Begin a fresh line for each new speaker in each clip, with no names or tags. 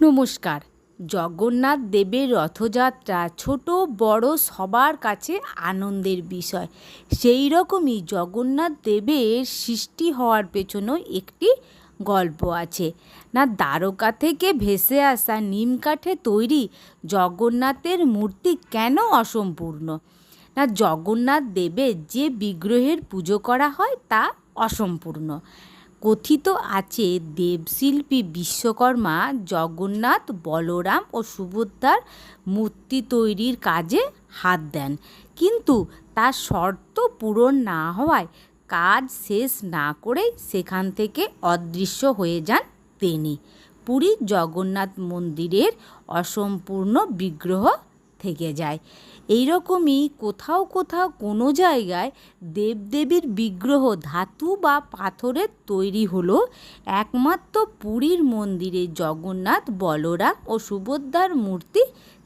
নমস্কার। জগন্নাথ দেবের রথযাত্রা ছোট বড় সবার কাছে আনন্দের বিষয়। সেই রকমই জগন্নাথ দেবের সৃষ্টি হওয়ার পেছনেও একটি গল্প আছে। না, দ্বারকা থেকে ভেসে আসা নিম কাঠে তৈরি জগন্নাথের মূর্তি কেন অসম্পূর্ণ? না, জগন্নাথ দেবের যে বিগ্রহের পুজো করা হয় তা অসম্পূর্ণ। কথিত আছে দেবশিল্পী বিশ্বকর্মা, জগন্নাথ, বলরাম ও সুভদ্রার মূর্তি তৈরির কাজে হাত দেন। কিন্তু তার শর্ত পূরণ না হওয়ায় কাজ শেষ না করেই সেখান থেকে অদৃশ্য হয়ে যান তিনি। পুরীর জগন্নাথ মন্দিরের অসম্পূর্ণ বিগ্রহ থেকে যায়। এইরকমই কোথাও কোথাও কোনো জায়গায় দেবদেবীর বিগ্রহ, ধাতু বা পাথরের তৈরি হলো একমাত্র পুরীর মন্দিরে জগন্নাথ, বলরাম ও সুভদ্রার মূর্তি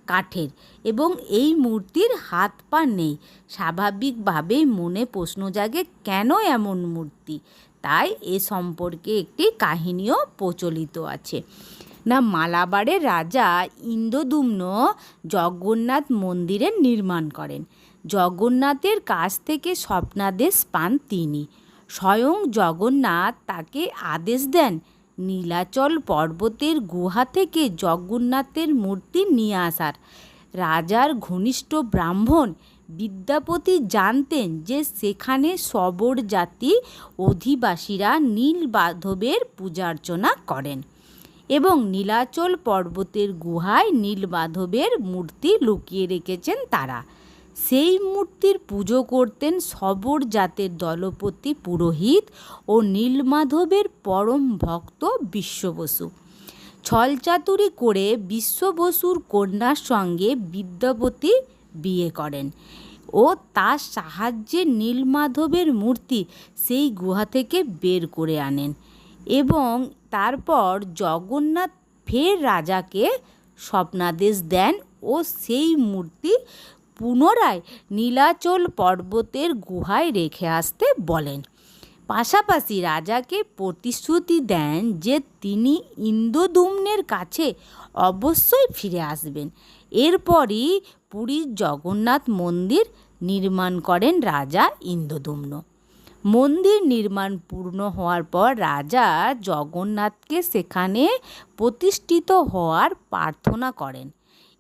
কাঠের এবং এই মূর্তির হাত পা নেই। স্বাভাবিকভাবেই মনে প্রশ্ন জাগে, কেন এমন মূর্তি? তাই এ সম্পর্কে একটি কাহিনীও প্রচলিত আছে। না মালাবারের রাজা ইন্দ্রদুম্ন জগন্নাথ মন্দিরের নির্মাণ করেন। জগন্নাথের কাছ থেকে স্বপ্নাদেশ পান তিনি। স্বয়ং জগন্নাথ তাকে আদেশ দেন, নীলাচল পর্বতের গুহা থেকে জগন্নাথের মূর্তি নিয়ে আসার। রাজার ঘনিষ্ঠ ব্রাহ্মণ বিদ্যাপতি জানতেন যে সেখানে সবর জাতি অধিবাসীরা নীলবাধবের পূজার্চনা করেন। এবং নীলাচল পর্বতের গুহায় নীলমাধবের মূর্তি লুকিয়ে রেখেছেন তারা। সেই মূর্তির পুজো করতেন সবর জাতের দলপতি পুরোহিত ও নীলমাধবের পরম ভক্ত বিশ্ববসু। ছলচাতুরি করে বিশ্ববসুর কন্যার সঙ্গে বিদ্যাপতি বিয়ে করেন ও তার সাহায্যে নীলমাধবের মূর্তি সেই গুহা থেকে বের করে আনেন। এবং তারপর জগন্নাথ ফের রাজাকে স্বপ্নাদেশ দেন ও সেই মূর্তি পুনরায় নীলাচল পর্বতের গুহায় রেখে আসতে বলেন। পাশাপাশি রাজাকে প্রতিশ্রুতি দেন যে তিনি ইন্দ্রদুম্নের কাছে অবশ্যই ফিরে আসবেন। এরপরই পুরীর জগন্নাথ মন্দির নির্মাণ করেন রাজা ইন্দ্রদুম্ন। মন্দির নির্মাণ পূর্ণ হওয়ার পর রাজা জগন্নাথকে সেখানে প্রতিষ্ঠিত হওয়ার প্রার্থনা করেন।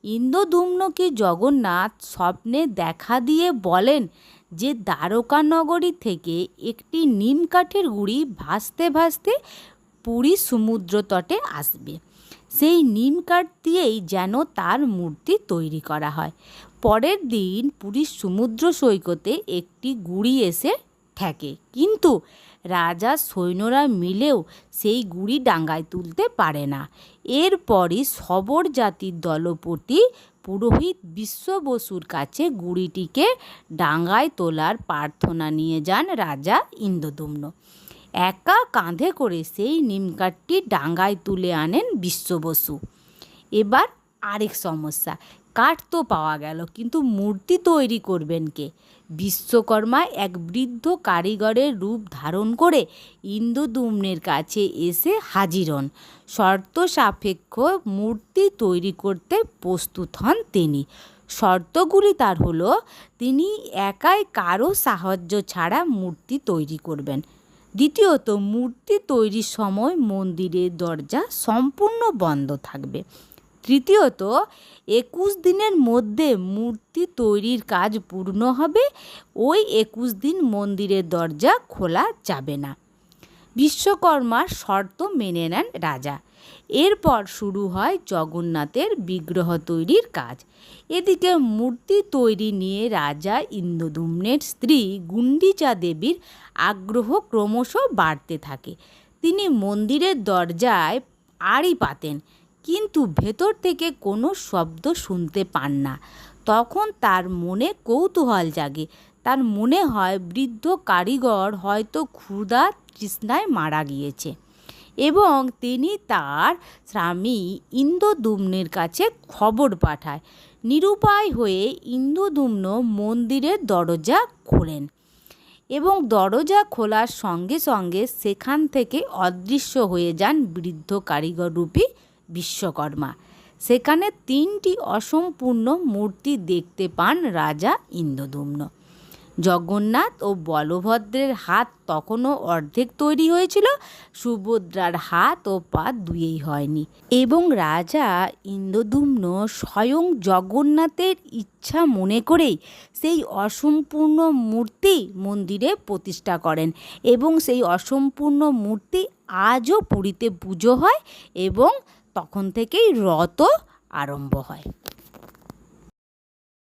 ইন্দ্রদুম্নকে জগন্নাথ স্বপ্নে দেখা দিয়ে বলেন যে, দ্বারকানগরী থেকে একটি নিম কাঠের গুঁড়ি ভাসতে ভাসতে পুরী সমুদ্র তটে আসবে। সেই নিম কাঠ দিয়েই যেন তার মূর্তি তৈরি করা হয়। পরের দিন পুরীর সমুদ্র সৈকতে একটি গুড়ি এসে ঠেকে কিন্তু রাজা সৈন্যরা মিলেও সেই গুড়ি ডাঙ্গায় তুলতে পারে না। এরপরই সবর জাতির দলপতি পুরোহিত বিশ্ব বসুর কাছে গুড়িটিকে ডাঙ্গায় তোলার প্রার্থনা নিয়ে যান রাজা ইন্দ্রদুম্ন। একা কাঁধে করে সেই নিমকাঠটি ডাঙ্গায় তুলে আনেন বিশ্ব বসু এবার আরেক সমস্যা কাঠ তো পাওয়া গেল, কিন্তু মূর্তি তৈরি করবেন কে? বিশ্বকর্মা এক বৃদ্ধ কারিগরের রূপ ধারণ করে ইন্দ্রদুম্নের কাছে এসে হাজির হন। শর্ত সাপেক্ষ মূর্তি তৈরি করতে প্রস্তুত হন তিনি। শর্তগুলি তার হলো, তিনি একাই কারও সাহায্য ছাড়া মূর্তি তৈরি করবেন। দ্বিতীয়ত, মূর্তি তৈরির সময় মন্দিরের দরজা সম্পূর্ণ বন্ধ থাকবে। তৃতীয়ত, একুশ দিনের মধ্যে মূর্তি তৈরির কাজ পূর্ণ হবে, ওই একুশ দিন মন্দিরের দরজা খোলা যাবে না। বিশ্বকর্মার শর্ত মেনে নেন রাজা। এরপর শুরু হয় জগন্নাথের বিগ্রহ তৈরির কাজ। এদিকে মূর্তি তৈরি নিয়ে রাজা ইন্দ্রদুম্নের স্ত্রী গুন্ডিচা দেবীর আগ্রহ ক্রমশ বাড়তে থাকে। তিনি মন্দিরের দরজায় আড়ি পাতেন। কিন্তু ভেতর থেকে কোনো শব্দ শুনতে পান না। তখন তার মনে কৌতূহল জাগে। তার মনে হয় বৃদ্ধ কারিগর হয়তো ক্ষুধা তৃষ্ণায় মারা গিয়েছে এবং তিনি তার স্বামী ইন্দ্রদুম্নের কাছে খবর পাঠায়। নিরুপায় হয়ে ইন্দ্রদুম্ন মন্দিরের দরজা খোলেন এবং দরজা খোলার সঙ্গে সঙ্গে সেখান থেকে অদৃশ্য হয়ে যান বৃদ্ধ কারিগর রূপী বিশ্বকর্মা। সেখানে তিনটি অসম্পূর্ণ মূর্তি দেখতে পান রাজা ইন্দ্রদুম্ন। জগন্নাথ ও বলভদ্রের হাত তখনও অর্ধেক তৈরি হয়েছিল, সুভদ্রার হাত ও পা দুয়েই হয়নি। এবং রাজা ইন্দ্রদুম্ন স্বয়ং জগন্নাথের ইচ্ছা মনে করেই সেই অসম্পূর্ণ মূর্তি মন্দিরে প্রতিষ্ঠা করেন এবং সেই অসম্পূর্ণ মূর্তি আজও পুরীতে পুজো হয় এবং তখন থেকেই রত আরম্ভ হয়।